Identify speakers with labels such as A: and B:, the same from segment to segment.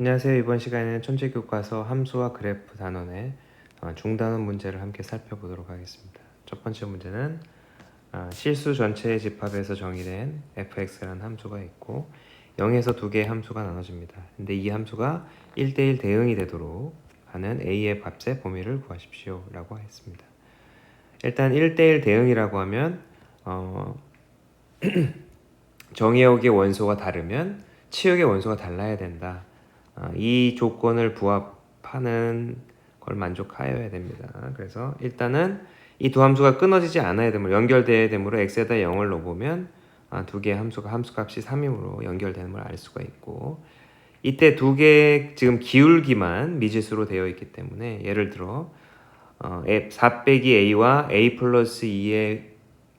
A: 안녕하세요. 이번 시간에는 천재 교과서 함수와 그래프 단원의 어, 중단원 문제를 함께 살펴보도록 하겠습니다. 첫 번째 문제는 어, 실수 전체의 집합에서 정의된 fx라는 함수가 있고 0에서 두 개의 함수가 나눠집니다. 근데 이 함수가 1대1 대응이 되도록 하는 a의 값의 범위를 구하십시오 라고 했습니다. 일단 1대1 대응이라고 하면 어, 정의역의 원소가 다르면 치역의 원소가 달라야 된다. 아, 이 조건을 부합하는 걸 만족하여야 됩니다. 그래서 일단은 이 두 함수가 끊어지지 않아야 되므로 연결돼야 되므로 x에다 0을 넣어보면 아, 두 개의 함수가 함수값이 3이므로 연결되는 걸 알 수가 있고 이때 두 개의 지금 기울기만 미지수로 되어 있기 때문에 예를 들어 어, 4 빼기 a와 a 플러스 2의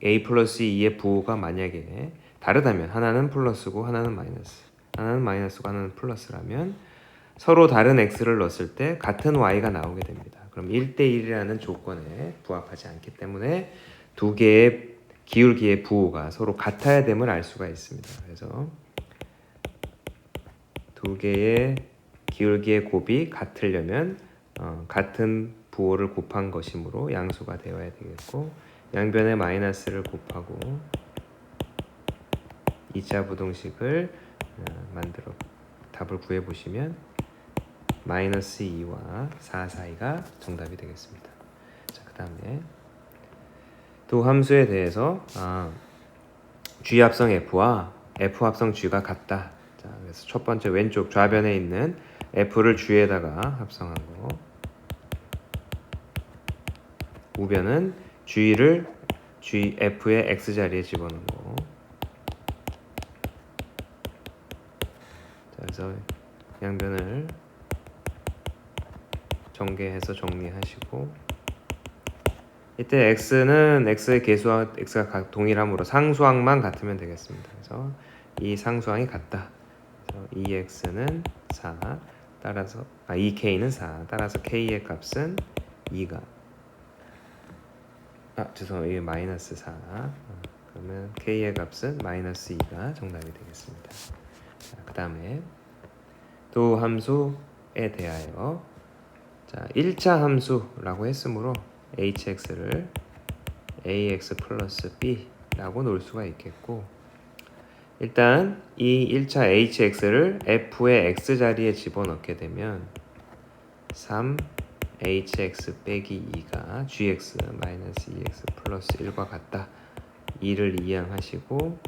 A: a 플러스 2의 부호가 만약에 다르다면 하나는 플러스고 하나는 마이너스 하나는 마이너스고 하나는 플러스라면 서로 다른 x를 넣었을 때 같은 y가 나오게 됩니다. 그럼 1대1이라는 조건에 부합하지 않기 때문에 두 개의 기울기의 부호가 서로 같아야 됨을 알 수가 있습니다. 그래서 두 개의 기울기의 곱이 같으려면 어, 같은 부호를 곱한 것이므로 양수가 되어야 되겠고 양변에 마이너스를 곱하고 2차 부동식을 어, 만들어 답을 구해 보시면 마이너스 2와 4 사이가 정답이 되겠습니다. 자, 그 다음에 두 함수에 대해서 아, G 합성 F와 F 합성 G가 같다. 자, 그래서 첫 번째 왼쪽 좌변에 있는 F를 G에다가 합성한 거. 우변은 G를 G F의 X 자리에 집어넣은 거. 자, 그래서 양변을 전개해서 정리하시고 이때 x는 x의 개수와 x가 각 동일하므로 상수항만 같으면 되겠습니다. 그래서 이 상수항이 같다. 그래서 2x는 4 따라서 아 2k는 4 따라서 k의 값은 2가 아 죄송해요 이게 마이너스 4 어, 그러면 k의 값은 마이너스 2가 정답이 되겠습니다. 그 다음에 또 함수에 대하여 자, 1차 함수라고 했으므로 hx를 ax 플러스 b라고 놓을 수가 있겠고 일단 이 1차 hx를 f의 x 자리에 집어넣게 되면 3hx 빼기 2가 gx 마이너스 2x 플러스 1과 같다. 2를 이항하시고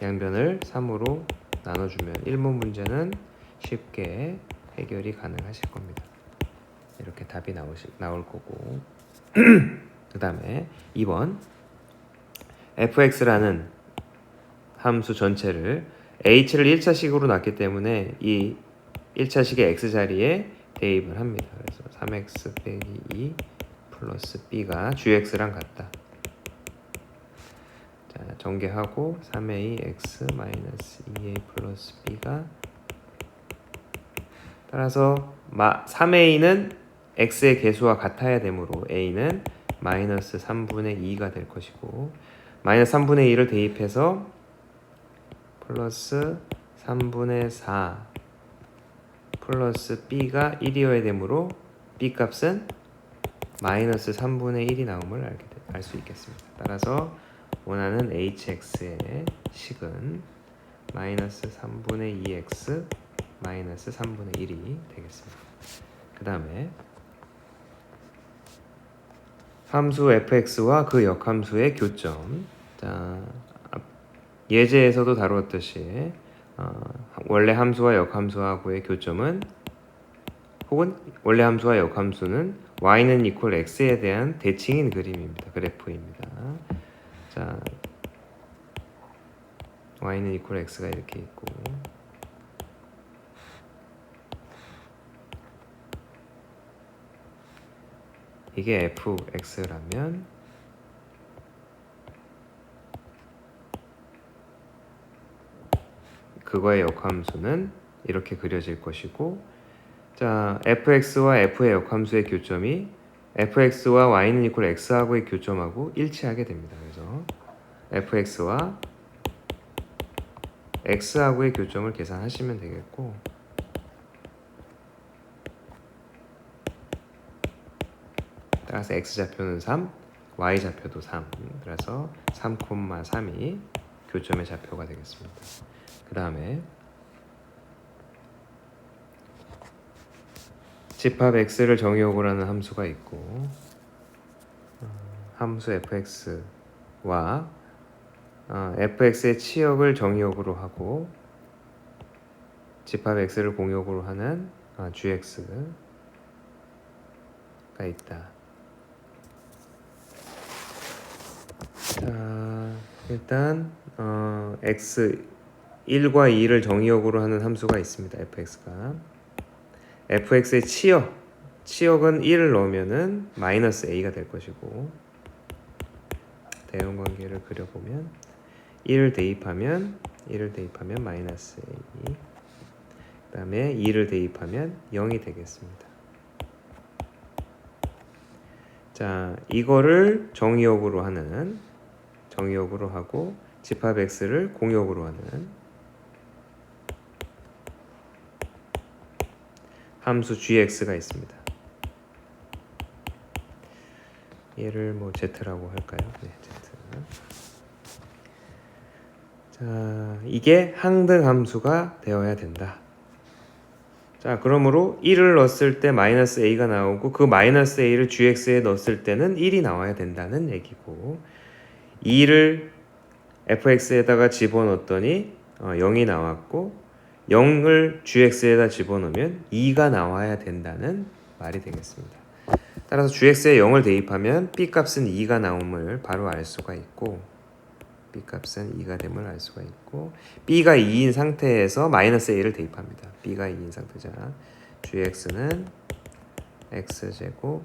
A: 양변을 3으로 나눠주면 1문 문제는 쉽게 해결이 가능하실 겁니다. 이렇게 답이 나오시, 나올 거고 그 다음에 2번 fx라는 함수 전체를 h를 1차식으로 놨기 때문에 이 1차식의 x 자리에 대입을 합니다. 그래서 3x 빼기 2 플러스 b가 gx랑 같다. 자, 전개하고 3a x 마이너스 2a 플러스 b가 따라서 3a는 x의 개수와 같아야 되므로 a는 마이너스 3분의 2가 될 것이고 마이너스 3분의 2를 대입해서 플러스 3분의 4 플러스 b가 1이어야 되므로 b 값은 마이너스 3분의 1이 나옴을 알수 있겠습니다. 따라서 원하는 hx의 식은 마이너스 3분의 2x 마이너스 3분의 1이 되겠습니다. 그 다음에 함수 fx와 그 역함수의 교점. 자, 예제에서도 다루었듯이 어, 원래 함수와 역함수하고의 교점은 혹은 원래 함수와 역함수는 y는 이퀄 x에 대한 대칭인 그림입니다. 그래프입니다. 자, y는 이퀄 x가 이렇게 있고 이게 fx라면 그거의 역함수는 이렇게 그려질 것이고 자 fx와 f의 역함수의 교점이 fx와 y는 이퀄 x하고의 교점하고 일치하게 됩니다. 그래서 fx와 x하고의 교점을 계산하시면 되겠고 따라서 x 좌표는 3, y 좌표도 3. 그래서 3,3이 교점의 좌표가 되겠습니다. 그 다음에 집합 x를 하는 함수가 있고 어, 함수 fx와 어, fx의 치역을 정의역으로 하고 집합 x를 공역으로 하는 어, gx가 있다. 자, 일단 어, x 1과 2를 정의역으로 하는 함수가 있습니다. fx가 fx의 치역 치역은 1을 넣으면은 마이너스 a가 될 것이고 대응 관계를 그려보면 1을 대입하면 1을 대입하면 마이너스 a 그 다음에 2를 대입하면 0이 되겠습니다. 자, 이거를 정의역으로 하는 정의역으로 하고 집합 x를 공역으로 하는 함수 gx가 있습니다. 얘를 뭐 z라고 할까요? 네, z. 자, 이게 항등 함수가 되어야 된다. 자, 그러므로 1을 넣었을 때 마이너스 a가 나오고 그 마이너스 a를 gx에 넣었을 때는 1이 나와야 된다는 얘기고 2를 fx에다가 집어넣었더니 어, 0이 나왔고 0을 gx에다 집어넣으면 2가 나와야 된다는 말이 되겠습니다. 따라서 gx에 0을 대입하면 b 값은 2가 나옴을 바로 알 수가 있고 b 값은 2가 됨을 알 수가 있고 b가 2인 상태에서 마이너스 a를 대입합니다. b가 2인 상태자 gx는 x제곱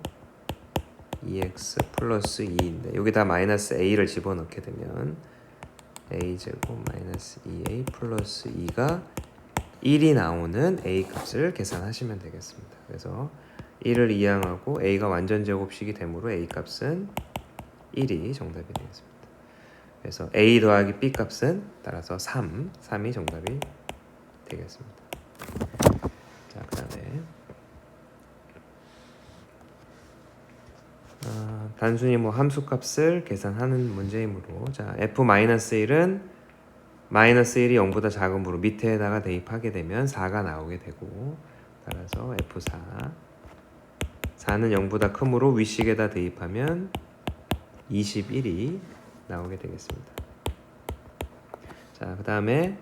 A: 2x 플러스 2인데 여기 다 마이너스 a를 집어넣게 되면 a 제곱 마이너스 2a 플러스 2가 1이 나오는 a 값을 계산하시면 되겠습니다. 그래서 1을 이항하고 a가 완전 제곱식이 되므로 a 값은 1이 정답이 되겠습니다. 그래서 a 더하기 b 값은 따라서 3, 3이 정답이 되겠습니다. 자, 그다음에 아, 단순히 뭐 함수값을 계산하는 문제이므로 자 f-1은 마이너스 1이 0보다 작으므로 밑에다가 대입하게 되면 4가 나오게 되고 따라서 f4 4는 0보다 크므로 위식에다 대입하면 21이 나오게 되겠습니다. 자, 그 다음에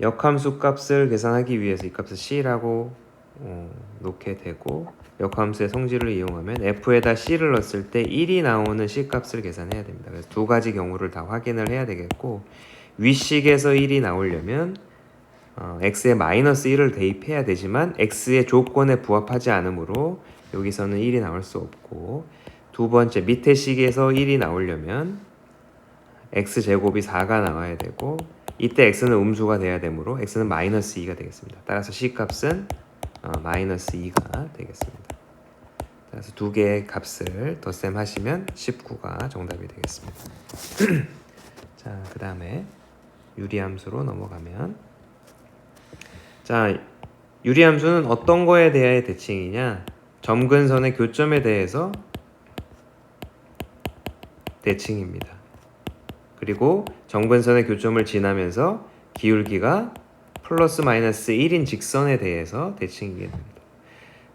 A: 역함수 값을 계산하기 위해서 이 값을 c라고 어, 놓게 되고 역함수의 성질을 이용하면 f에다 c를 넣었을 때 1이 나오는 c 값을 계산해야 됩니다. 그래서 두 가지 경우를 다 확인을 해야 되겠고 위식에서 1이 나오려면 어, x에 마이너스 1을 대입해야 되지만 x의 조건에 부합하지 않으므로 여기서는 1이 나올 수 없고 두 번째 밑에 식에서 1이 나오려면 x 제곱이 4가 나와야 되고 이때 x는 음수가 돼야 되므로 x는 마이너스 2가 되겠습니다. 따라서 c 값은 어, 마이너스 2가 되겠습니다. 그래서 두 개의 값을 덧셈 하시면 19가 정답이 되겠습니다. 자, 그 다음에 유리함수로 넘어가면 자, 유리함수는 어떤 거에 대하여 대칭이냐? 점근선의 교점에 대해서 대칭입니다. 그리고 점근선의 교점을 지나면서 기울기가 플러스 마이너스 1인 직선에 대해서 대칭이게 됩니다.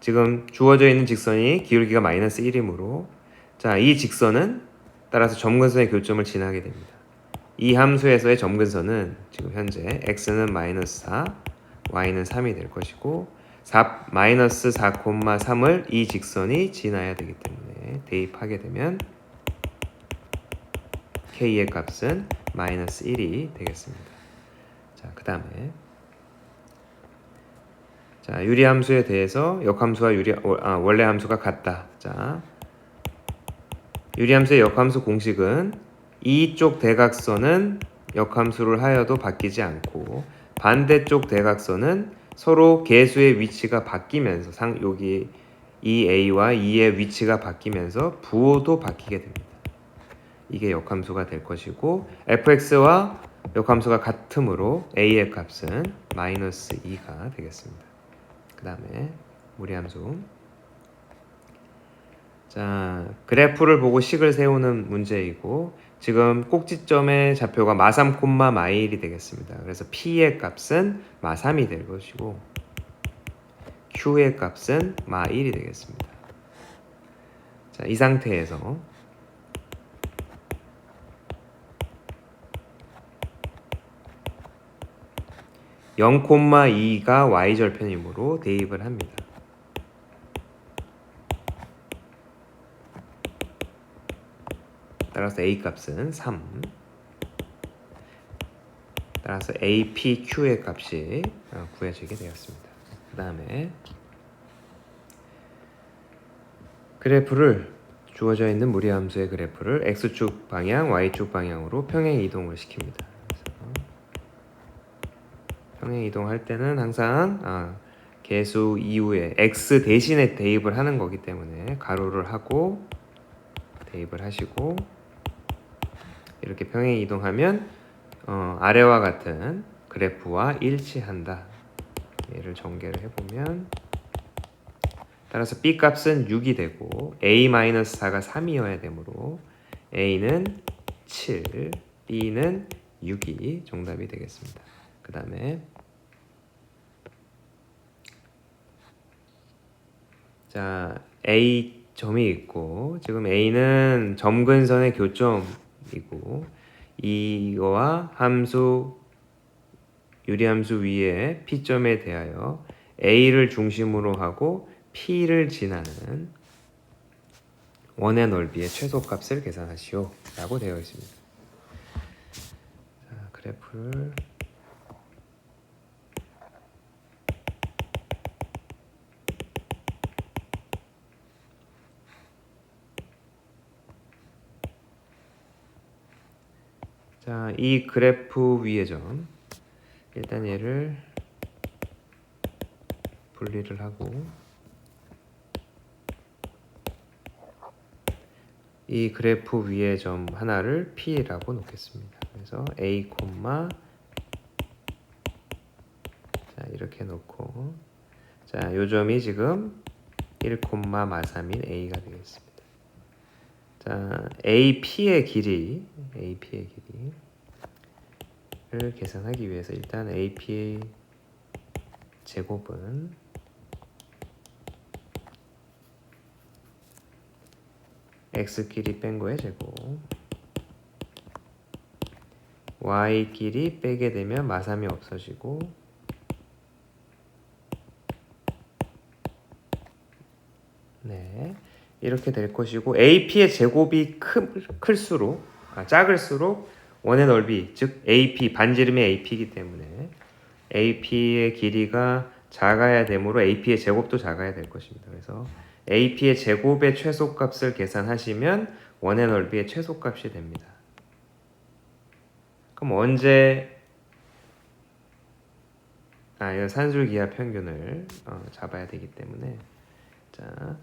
A: 지금 주어져 있는 직선이 기울기가 마이너스 1이므로 자, 이 직선은 따라서 점근선의 교점을 지나게 됩니다. 이 함수에서의 점근선은 지금 현재 x는 마이너스 4, y는 3이 될 것이고 4, 마이너스 4,3을 이 직선이 지나야 되기 때문에 대입하게 되면 k의 값은 마이너스 1이 되겠습니다. 자, 그 다음에 자, 유리함수에 대해서 역함수와 유리 아, 원래 함수가 같다. 자, 유리함수의 역함수 공식은 이쪽 대각선은 역함수를 하여도 바뀌지 않고 반대쪽 대각선은 서로 개수의 위치가 바뀌면서 상 여기 이 a와 2의 위치가 바뀌면서 부호도 바뀌게 됩니다. 이게 역함수가 될 것이고 fx와 역함수가 같으므로 a의 값은 마이너스 2가 되겠습니다. 그 다음에 무리함수 자 그래프를 보고 식을 세우는 문제이고 지금 꼭지점의 좌표가 마3 콤마 마1이 되겠습니다. 그래서 p의 값은 마3이 될 것이고 q의 값은 마1이 되겠습니다. 자, 이 상태에서 (0, 2가 y절편이므로 대입을 합니다. 따라서 a 값은 3 따라서 APQ의 값이 어, 구해지게 되었습니다. 그 다음에 그래프를 주어져 있는 무리함수의 그래프를 x축 방향, y축 방향으로 평행 이동을 시킵니다. 평행 이동할 때는 항상 아, 개수 이후에 x 대신에 대입을 하는 거기 때문에 가로를 하고 대입을 하시고 이렇게 평행 이동하면 어, 아래와 같은 그래프와 일치한다. 얘를 전개를 해보면 따라서 b 값은 6이 되고 a-4가 3이어야 되므로 a는 7, b는 6이 정답이 되겠습니다. 그 다음에 자 a 점이 있고 지금 a는 점근선의 교점이고 이거와 함수 유리함수 위에 p점에 대하여 a를 중심으로 하고 p를 지나는 원의 넓이의 최소값을 계산하시오 라고 되어 있습니다. 자, 그래프를 자, 이 그래프 위의 점 일단 얘를 분리를 하고 이 그래프 위의 점 하나를 P라고 놓겠습니다. 그래서 A, 자 이렇게 놓고 자, 요 점이 지금 1, 마3인 A가 되겠습니다. 자, AP의 길이, AP의 길이를 계산하기 위해서 일단 AP의 제곱은 x끼리 뺀 거의 제곱. Y끼리 빼게 되면 마삼이 없어지고 네 이렇게 될 것이고 AP의 제곱이 크, 클수록 아, 작을수록 원의 넓이 즉 AP 반지름이 AP이기 때문에 AP의 길이가 작아야 되므로 AP의 제곱도 작아야 될 것입니다. 그래서 AP의 제곱의 최소값을 계산하시면 원의 넓이의 최소값이 됩니다. 그럼 언제 아, 이건 산술기하 평균을 어, 잡아야 되기 때문에 자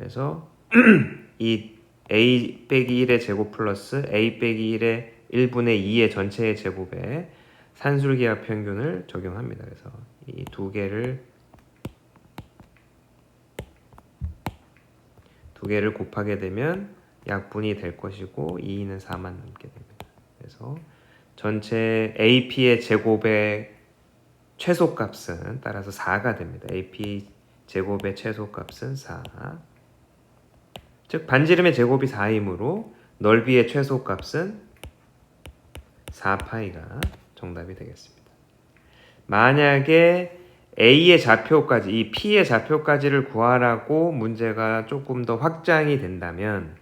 A: 그래서 이 a 빼기 1의 제곱 플러스 a 빼기 1의 1분의 2의 전체의 제곱에 산술기하 평균을 적용합니다. 그래서 이 두 개를 두 개를 곱하게 되면 약분이 될 것이고 2는 4만 남게 됩니다. 그래서 전체 AP의 제곱의 최소값은 따라서 4가 됩니다. AP 제곱의 최소값은 4. 즉 반지름의 제곱이 4이므로 넓이의 최소값은 4파이가 정답이 되겠습니다. 만약에 A의 좌표까지 이 P의 좌표까지를 구하라고 문제가 조금 더 확장이 된다면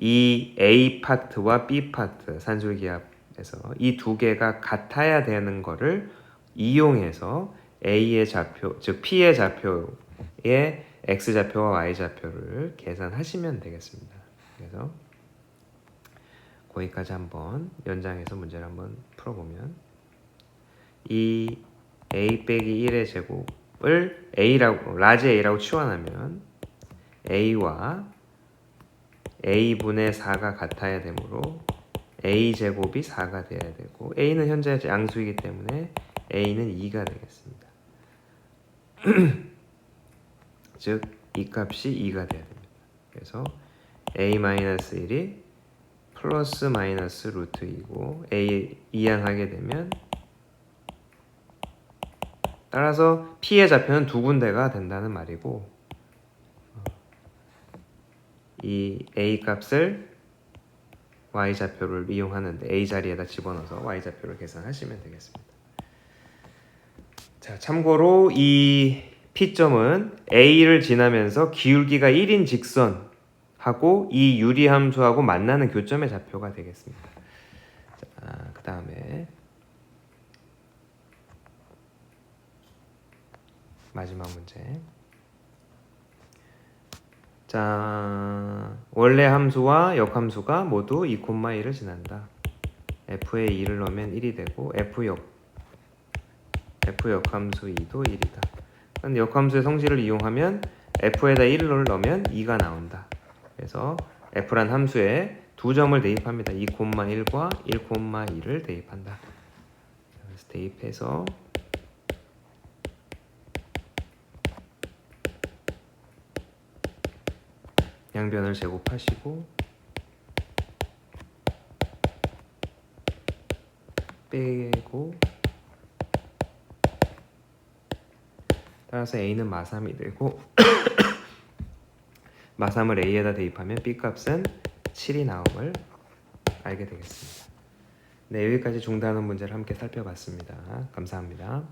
A: 이 A 파트와 B 파트 산술기압에서 이 두 개가 같아야 되는 거를 이용해서 A의 좌표 즉 P의 좌표의 X 좌표와 Y 좌표를 계산하시면 되겠습니다. 그래서 거기까지 한번 연장해서 문제를 한번 풀어보면 이 a 빼기 1의 제곱을 a라고 라지 a라고 치환하면 a와 a분의 4가 같아야 되므로 a 제곱이 4가 돼야 되고 a는 현재 양수이기 때문에 a는 2가 되겠습니다. 즉 이 값이 2가 돼야 됩니다. 그래서 a 마이너스 1이 플러스 마이너스 루트 2고 a 이항하게 되면 따라서 p의 좌표는 두 군데가 된다는 말이고 이 a 값을 y 좌표를 이용하는데 a 자리에다 집어넣어서 y 좌표를 계산하시면 되겠습니다. 자, 참고로 이 P점은 A를 지나면서 기울기가 1인 직선하고 이 유리함수하고 만나는 교점의 좌표가 되겠습니다. 자, 그 다음에 마지막 문제. 자, 원래 함수와 역함수가 모두 2,1을 지난다. f에 2를 넣으면 1이 되고 f 역 f 역함수 2도 1이다. 역함수의 성질을 이용하면 f에다 1을 넣으면 2가 나온다. 그래서 f란 함수에 두 점을 대입합니다. 2,1과 1,2를 대입한다. 그래서 대입해서 양변을 제곱하시고 빼고 따라서 a는 마삼이 되고 마삼을 a에다 대입하면 b 값은 7이 나옴을 알게 되겠습니다. 네, 여기까지 중단원 문제를 함께 살펴봤습니다. 감사합니다.